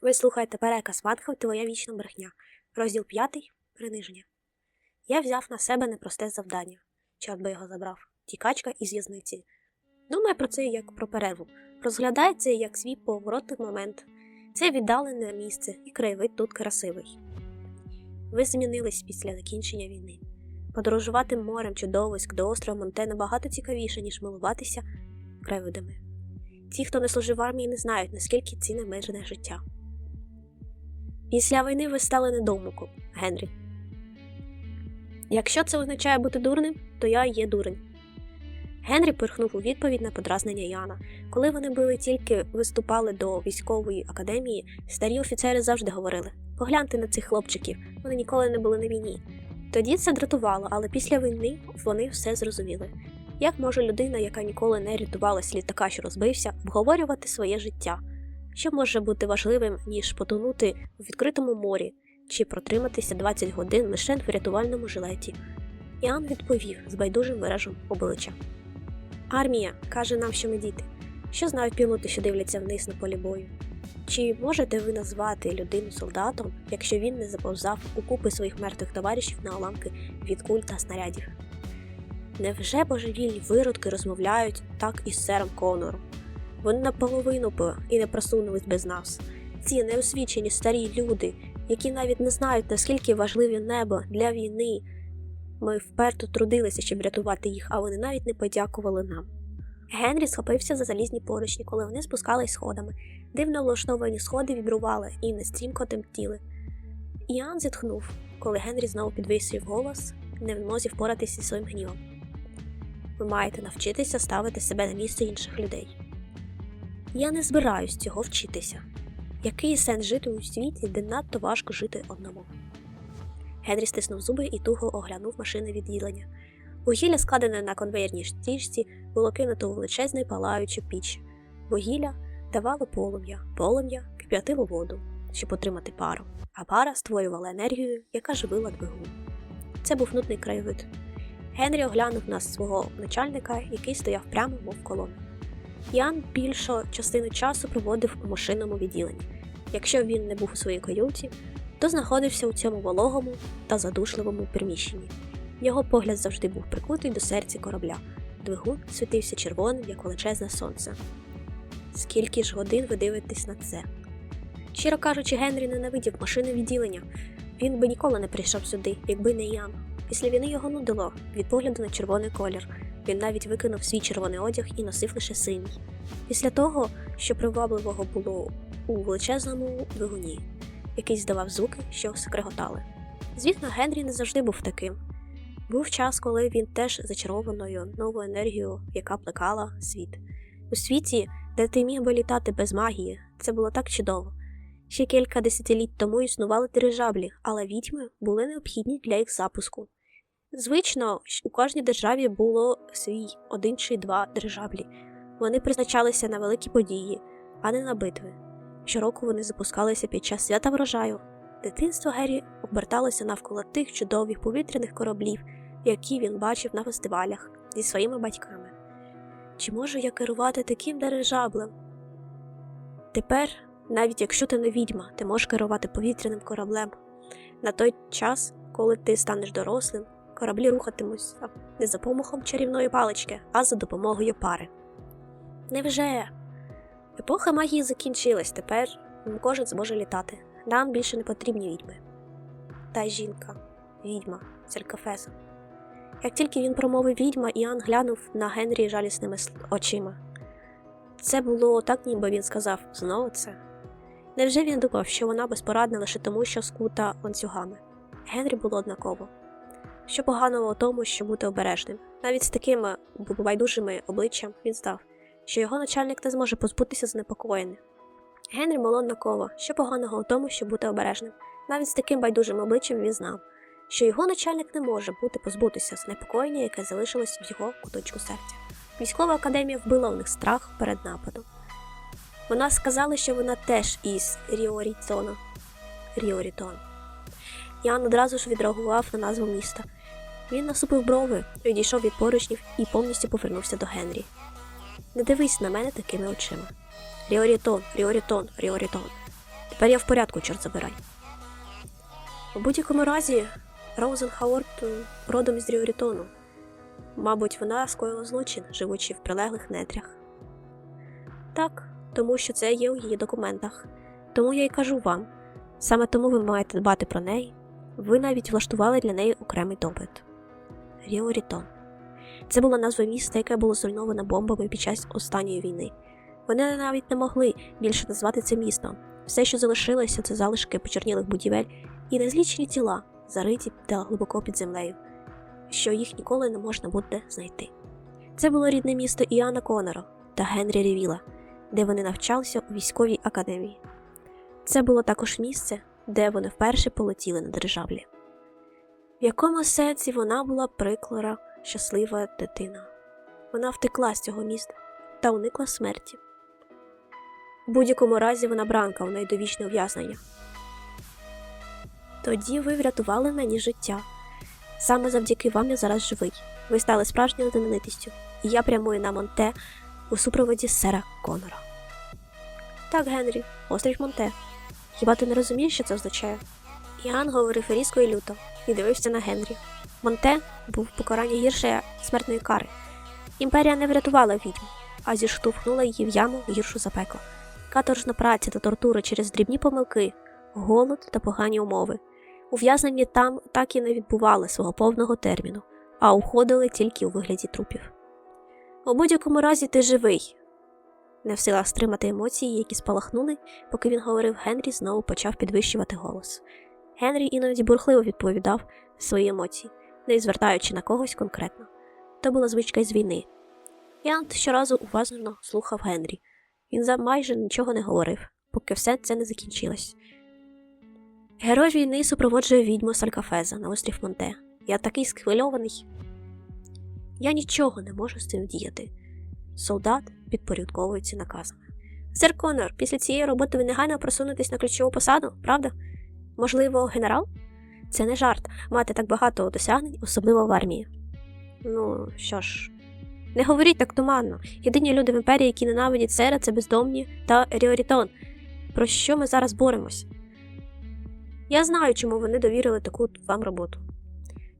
Ви слухаєте переказ Ватхав Твоя вічна брехня. Розділ 5. Приниження. Я взяв на себе непросте завдання. Чорт би його забрав. Тікачка із в'язниці. Думаю про це як про перерву. Розглядай це як свій поворотний момент. Це віддалене місце, і краєвид тут красивий. Ви змінились після закінчення війни. Подорожувати морем чи довиськ до острова Монте набагато цікавіше, ніж милуватися краєвидами. Ті, хто не служив в армії, не знають, наскільки цінне мирне життя. Після війни ви стали недоумоком, Генрі. Якщо це означає бути дурним, то я є дурень. Генрі пирхнув у відповідь на подразнення Яна. Коли вони були тільки виступали до військової академії, старі офіцери завжди говорили: погляньте на цих хлопчиків, вони ніколи не були на війні. Тоді це дратувало, але після війни вони все зрозуміли. Як може людина, яка ніколи не рятувалась літака, що розбився, обговорювати своє життя? Що може бути важливим, ніж потонути у відкритому морі чи протриматися 20 годин лише в рятувальному жилеті? Іоанн відповів з байдужим виражем обличчя. Армія каже нам, що ми діти. Що знають пілоти, що дивляться вниз на полі бою? Чи можете ви назвати людину солдатом, якщо він не заповзав у купи своїх мертвих товаришів на уламки від куль та снарядів? Невже божевільні виродки розмовляють так із сером Конором? Вони наполовину б і не просунулись без нас. Ці неосвічені старі люди, які навіть не знають, наскільки важливе небо для війни. Ми вперто трудилися, щоб рятувати їх, а вони навіть не подякували нам. Генрі схопився за залізні поручні, коли вони спускались сходами. Дивно влаштовані сходи вібрували і нестрімко тремтіли. Іоанн зітхнув, коли Генрі знову підвисив голос, не в змозі впоратися зі своїм гнівом. Ви маєте навчитися ставити себе на місце інших людей. Я не збираюсь цього вчитися. Який сенс жити у світі, де надто важко жити одному? Генрі стиснув зуби і туго оглянув машини відділення. Вугілля, складене на конвейерній стіжці, було кинуто у величезну палаючу піч. Вугілля давало полум'я, полум'я кип'ятило воду, щоб отримати пару, а пара створювала енергію, яка живила двигун. Це був нудний краєвид. Генрі оглянув на свого начальника, який стояв прямо, мов колона. Ян більшу частину часу проводив у машинному відділенні. Якщо він не був у своїй каюті, то знаходився у цьому вологому та задушливому приміщенні. Його погляд завжди був прикутий до серця корабля. Двигун світився червоним, як величезне сонце. Скільки ж годин ви дивитесь на це? Щиро кажучи, Генрі ненавидів машини відділення. Він би ніколи не прийшов сюди, якби не Ян. Після війни його нудило від погляду на червоний колір. Він навіть викинув свій червоний одяг і носив лише синій. Після того, що привабливого було у величезному двигуні, який здавав звуки, що скреготали. Звісно, Генрі не завжди був таким. Був час, коли він теж зачарованою новою енергією, яка плекала світ. У світі, де ти міг би літати без магії, це було так чудово. Ще кілька десятиліть тому існували дирижаблі, але відьми були необхідні для їх запуску. Звично, у кожній державі було свій один чи два дирижаблі. Вони призначалися на великі події, а не на битви. Щороку вони запускалися під час свята врожаю. Дитинство Геррі оберталося навколо тих чудових повітряних кораблів, які він бачив на фестивалях зі своїми батьками. Чи можу я керувати таким дирижаблем? Тепер, навіть якщо ти не відьма, ти можеш керувати повітряним кораблем. На той час, коли ти станеш дорослим, кораблі рухатимуться не за помахом чарівної палички, а за допомогою пари. Невже? Епоха магії закінчилась, тепер кожен зможе літати. Нам більше не потрібні відьми. Та жінка, відьма, Церкафеса. Як тільки він промовив відьма, Іоанн глянув на Генрі жалісними очима. Це було так, ніби він сказав знову це. Невже він думав, що вона безпорадна лише тому, що скута ланцюгами? Генрі було однаково. Що поганого у тому, що бути обережним. Навіть з такими байдужими обличчям він знав, що його начальник не зможе позбутися занепокоєння. Генрі було однаково, що поганого у тому, щоб бути обережним. Навіть з таким байдужим обличчям він знав, що його начальник не може бути позбутися занепокоєння, яке залишилось в його куточку серця. Військова академія вбила у них страх перед нападом. Вона сказала, що вона теж із Ріорітона. Ріорітон. Ян одразу ж відреагував на назву міста. Він насупив брови, відійшов від поручнів і повністю повернувся до Генрі. Не дивись на мене такими очима. Ріорітон, Ріорітон, Ріорітон. Тепер я в порядку, чорт забирай. У будь-якому разі, Роузен Хауард е, родом із Дріорітону. Мабуть, вона скоїла злочин, живучи в прилеглих нетрях. Так, тому що це є у її документах. Тому я й кажу вам. Саме тому ви маєте дбати про неї. Ви навіть влаштували для неї окремий допит. Ріорітон. Це була назва міста, яке було зруйноване бомбами під час останньої війни. Вони навіть не могли більше назвати це містом. Все, що залишилося, це залишки почорнілих будівель і незлічені тіла, зариті та глибоко під землею, що їх ніколи не можна буде знайти. Це було рідне місто Іана Конора та Генрі Ревіла, де вони навчалися у військовій академії. Це було також місце, де вони вперше полетіли на дирижаблі. В якому сенсі вона була приклора щаслива дитина. Вона втекла з цього міста та уникла смерті. У будь-якому разі вона бранка у найдовічне ув'язнення. Тоді ви врятували мені життя. Саме завдяки вам я зараз живий. Ви стали справжньою знаменитістю, і я прямую на Монте у супроводі сера Конора. Так, Генрі, острів Монте. Хіба ти не розумієш, що це означає? Іоанн говорив різко і люто і дивився на Генрі. Монте був покарання гірше смертної кари. Імперія не врятувала відьму, а зіштовхнула її в яму гіршу за пекло. Каторжна праця та тортури через дрібні помилки, голод та погані умови. Ув'язнені там так і не відбували свого повного терміну, а уходили тільки у вигляді трупів. У будь-якому разі ти живий. Не в силах стримати емоції, які спалахнули, поки він говорив, Генрі знову почав підвищувати голос. Генрі іноді бурхливо відповідав свої емоції, не звертаючи на когось конкретно. То була звичка із війни. Янт щоразу уважно слухав Генрі. Він за майже нічого не говорив, поки все це не закінчилось. Герой війни супроводжує відьму Салькафеза на острів Монте. Я такий схвильований. Я нічого не можу з цим діяти. Солдат підпорядковується наказами. Сер Конор, після цієї роботи ви негайно просунетесь на ключову посаду, правда? Можливо, генерал? Це не жарт мати так багато досягнень, особливо в армії. Ну, що ж, не говоріть так туманно. Єдині люди в імперії, які ненавидять сера, це бездомні та Ріорітон. Про що ми зараз боремось? Я знаю, чому вони довірили таку вам роботу.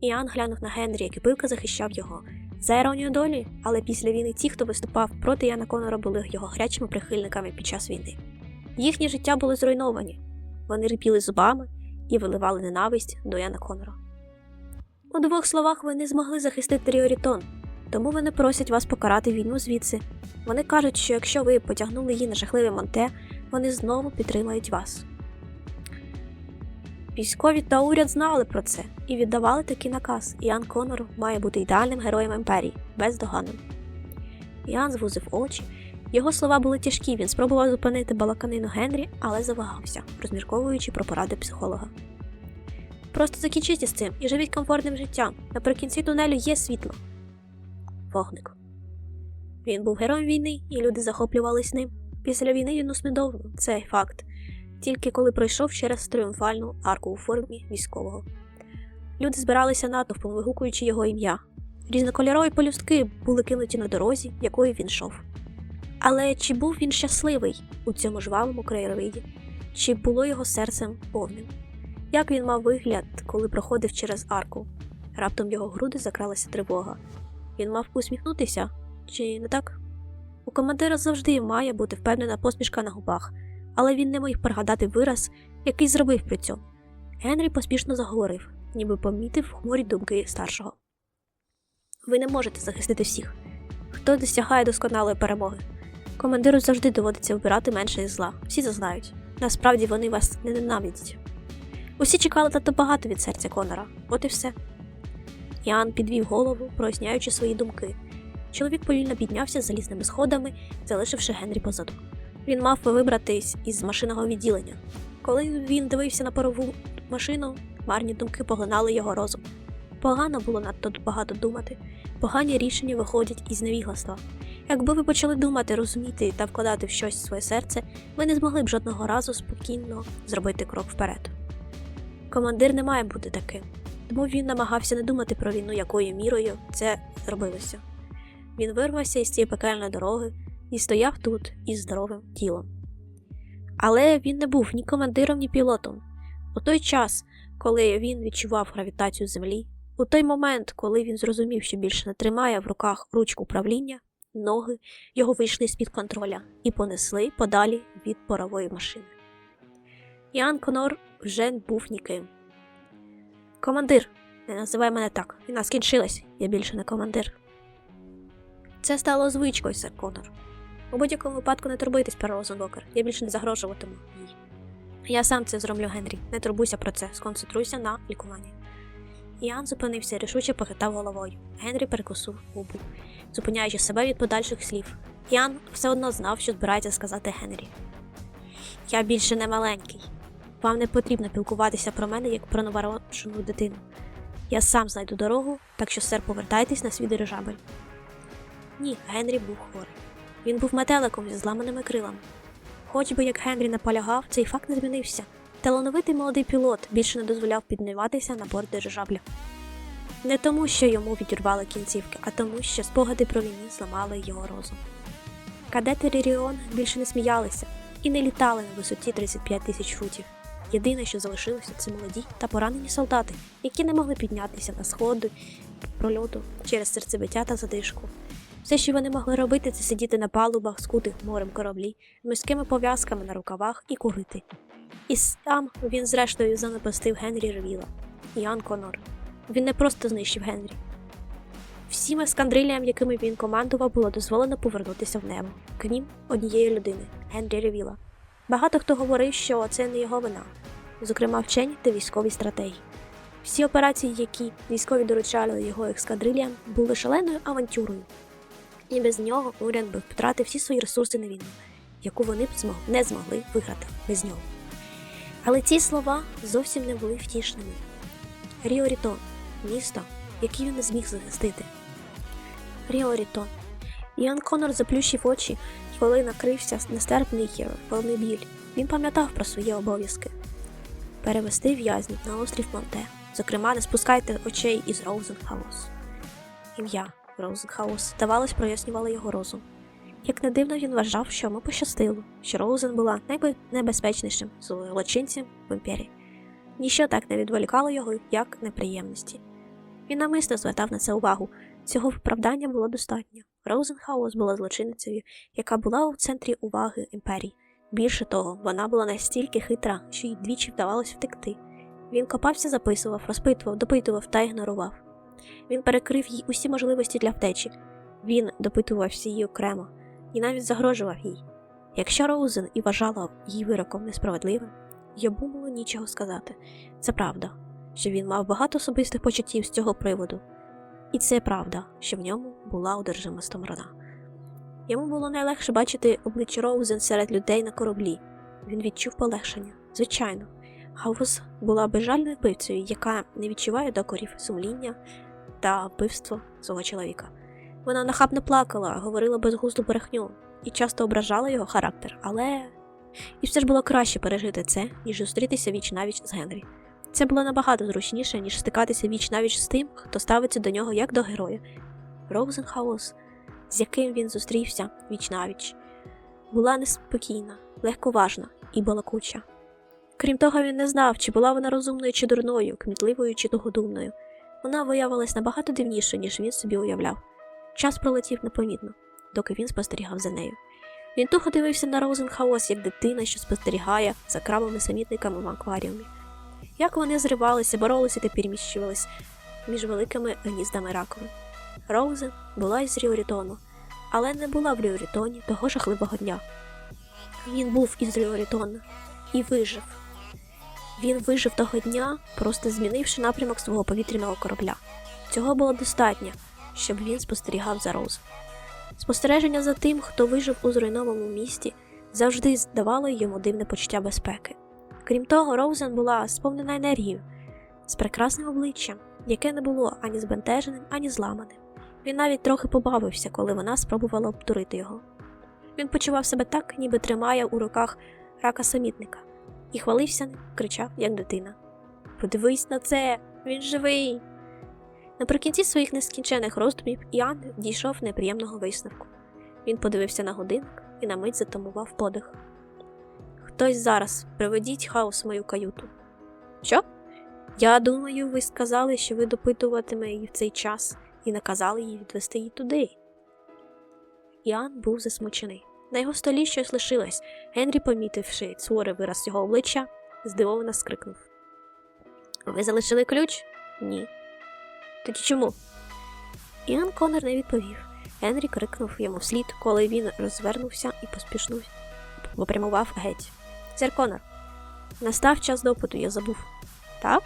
Іоанн глянув на Генрі, який пилка захищав його. За іронію долі, але після війни ті, хто виступав проти Яна Конора, були його гарячими прихильниками під час війни. Їхні життя були зруйновані, вони рипіли зубами і виливали ненависть до Яна Конора. У двох словах ви не змогли захистити Ріорітон, тому вони просять вас покарати війну звідси. Вони кажуть, що якщо ви потягнули її на жахливе Монте, вони знову підтримають вас. Військові та уряд знали про це і віддавали такий наказ. Іан Конор має бути ідеальним героєм імперії, бездоганним. Іан звузив очі. Його слова були тяжкі, він спробував зупинити балаканину Генрі, але завагався, розмірковуючи про поради психолога. Просто закінчіть з цим і живіть комфортним життям. Наприкінці тунелю є світло. Вогник. Він був героєм війни, і люди захоплювались ним. Після війни він усвідомив цей факт, тільки коли пройшов через тріумфальну арку у формі військового. Люди збиралися натовпом, вигукуючи його ім'я. Різнокольорові полюстки були кинуті на дорозі, якою він йшов. Але чи був він щасливий у цьому жвавому краєвиді? Чи було його серцем повним? Як він мав вигляд, коли проходив через арку? Раптом його груди закралася тривога. Він мав усміхнутися, чи не так? У командира завжди має бути впевнена посмішка на губах, але він не міг пригадати вираз, який зробив при цьому. Генрі поспішно заговорив, ніби помітив хмурі думки старшого. Ви не можете захистити всіх. Хто досягає досконалої перемоги? Командиру завжди доводиться обирати менше зла. Всі це знають. Насправді вони вас не ненавидять. Усі чекали надто багато від серця Конора, от і все. Ян підвів голову, проясняючи свої думки. Чоловік повільно піднявся залізними сходами, залишивши Генрі позаду. Він мав вибратись із машинного відділення. Коли він дивився на парову машину, марні думки поглинали його розум. Погано було надто багато думати, погані рішення виходять із невігластва. Якби ви почали думати, розуміти та вкладати в щось своє серце, ви не змогли б жодного разу спокійно зробити крок вперед. Командир не має бути таким, тому він намагався не думати про війну, якою мірою це робилося. Він вирвався із цієї пекельної дороги і стояв тут із здоровим тілом. Але він не був ні командиром, ні пілотом. У той час, коли він відчував гравітацію землі, у той момент, коли він зрозумів, що більше не тримає в руках ручку управління, ноги його вийшли з-під контроля і понесли подалі від парової машини. Ян Конор вже був ніким. Командир, не називай мене так. Війна скінчилась, я більше не командир. Це стало звичкою, сер Конор. У будь-якому випадку не турбуйтесь про Розенбокер, я більше не загрожуватиму їй. Я сам це зроблю, Генрі. Не турбуйся про це, сконцентруйся на лікуванні. Ян зупинився рішуче похитав головою. Генрі перекусив губу, зупиняючи себе від подальших слів. Ян все одно знав, що збирається сказати Генрі. Я більше не маленький. Вам не потрібно пілкуватися про мене як про новороджену дитину. Я сам знайду дорогу, так що, сер, повертайтесь на свій дирижабель. Ні, Генрі був хворий. Він був метеликом зі зламаними крилами. Хоч би як Генрі наполягав, цей факт не змінився. Талановитий молодий пілот більше не дозволяв підніматися на борт дирижабля. Не тому, що йому відірвали кінцівки, а тому, що спогади про війну зламали його розум. Кадети Ріріон більше не сміялися і не літали на висоті 35 тисяч футів. Єдине, що залишилося, це молоді та поранені солдати, які не могли піднятися на сходи прольоту через серцебиття та задишку. Все, що вони могли робити, це сидіти на палубах, скутих морем кораблі, з морськими пов'язками на рукавах і курити. І сам він, зрештою, занапастив Генрі Ревіла, Ян Конор. Він не просто знищив Генрі. Всім ескандриліям, якими він командував, було дозволено повернутися в небо, крім однієї людини Генрі Ревіла. Багато хто говорив, що це не його вина, зокрема вчені та військові стратегії. Всі операції, які військові доручали його ескадриліям, були шаленою авантюрою, і без нього уряд би втратив всі свої ресурси на війну, яку вони б не змогли виграти без нього. Але ці слова зовсім не були втішними. Ріорітон місто, яке він не зміг захистити. Ріорітон. Іан Конор заплющив очі, коли накрився нестерпний повний біль. Він пам'ятав про свої обов'язки. Перевести в'язнів на острів Монте. Зокрема, не спускайте очей із Роузенхаус. Ім'я Роузенхаус, здавалось, прояснювало його розум. Як не дивно, він вважав, що йому пощастило, що Роузен була найнебезпечнішим злочинцем в імперії. Ніщо так не відволікало його, як неприємності. Він намисно звертав на це увагу. Цього виправдання було достатньо. Роузенхаус була злочинницею, яка була у центрі уваги імперії. Більше того, вона була настільки хитра, що їй двічі вдавалося втекти. Він копався, записував, розпитував, допитував та ігнорував. Він перекрив їй усі можливості для втечі. Він допитувався її окремо і навіть загрожував їй. Якщо Роузен і вважала її вироком несправедливим, йому було нічого сказати. Це правда, що він мав багато особистих почуттів з цього приводу, і це правда, що в ньому була одержима стомрана. Йому було найлегше бачити обличчя Роузен серед людей на кораблі. Він відчув полегшення, звичайно. Хаус була безжальною вбивцею, яка не відчуває докорів сумління та вбивство свого чоловіка. Вона нахабно плакала, говорила безглузду брехню і часто ображала його характер, але і все ж було краще пережити це, ніж зустрітися віч навіч з Генрі. Це було набагато зручніше, ніж стикатися віч навіч з тим, хто ставиться до нього як до героя. Роузенхаус, з яким він зустрівся віч навіч, була неспокійна, легковажна і балакуча. Крім того, він не знав, чи була вона розумною чи дурною, кмітливою чи тугодумною. Вона виявилась набагато дивніше, ніж він собі уявляв. Час пролетів непомітно, доки він спостерігав за нею. Він тухо дивився на Роузенхаус, як дитина, що спостерігає за крабами самітниками в акваріумі. Як вони зривалися, боролися та переміщувались між великими гніздами раковин. Роузен була із Ріорітону, але не була в Ріорітоні того жахливого дня. Він був із Ріорітона і вижив. Він вижив того дня, просто змінивши напрямок свого повітряного корабля. Цього було достатньо, щоб він спостерігав за Роуз. Спостереження за тим, хто вижив у зруйнованому місті, завжди здавало йому дивне почуття безпеки. Крім того, Роузен була сповнена енергією, з прекрасним обличчям, яке не було ані збентеженим, ані зламаним. Він навіть трохи побавився, коли вона спробувала обдурити його. Він почував себе так, ніби тримає у руках рака самітника, і хвалився, кричав, як дитина. Подивись на це, він живий. Наприкінці своїх нескінчених роздумів Іоанн дійшов неприємного висновку. Він подивився на годинник і на мить затамував подих. Хтось зараз приведіть хаос в мою каюту. Що? Я думаю, ви сказали, що ви допитуватиме її в цей час і наказали їй відвести її туди. Іоанн був засмучений. На його столі щось лишилось. Генрі, помітивши суворий вираз його обличчя, здивовано скрикнув. Ви залишили ключ? Ні. Тоді чому? Іоанн Конор не відповів. Генрі крикнув йому вслід, коли він розвернувся і поспішно попрямував геть. Сер Конор, настав час допиту, я забув. Так?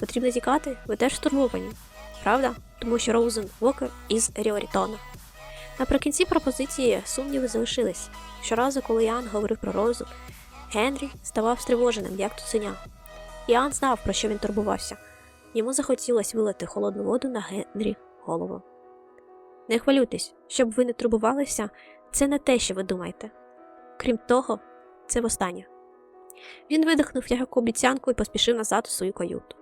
Потрібно тікати? Ви теж стурбовані, правда? Тому що Роузен Вокер із Ріорітона. Наприкінці пропозиції сумніви залишились. Щоразу, коли Ян говорив про Розу, Генрі ставав стривоженим, як цуценя. Іоанн знав, про що він турбувався. Йому захотілося вилити холодну воду на Генрі голову. Не хвилюйтесь, щоб ви не турбувалися, це не те, що ви думаєте. Крім того, це востаннє. Він видихнув як обіцянку і поспішив назад у свою каюту,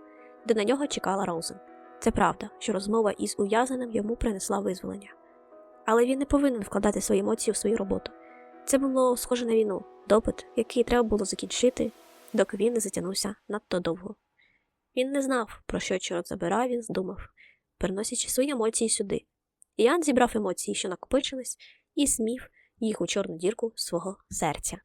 де на нього чекала Роузен. Це правда, що розмова із ув'язаним йому принесла визволення. Але він не повинен вкладати свої емоції в свою роботу. Це було схоже на війну, допит, який треба було закінчити, доки він не затягнувся надто довго. Він не знав, про що чорт забирав, він здумав, переносячи свої емоції сюди. Ян зібрав емоції, що накопичились, і смів їх у чорну дірку свого серця.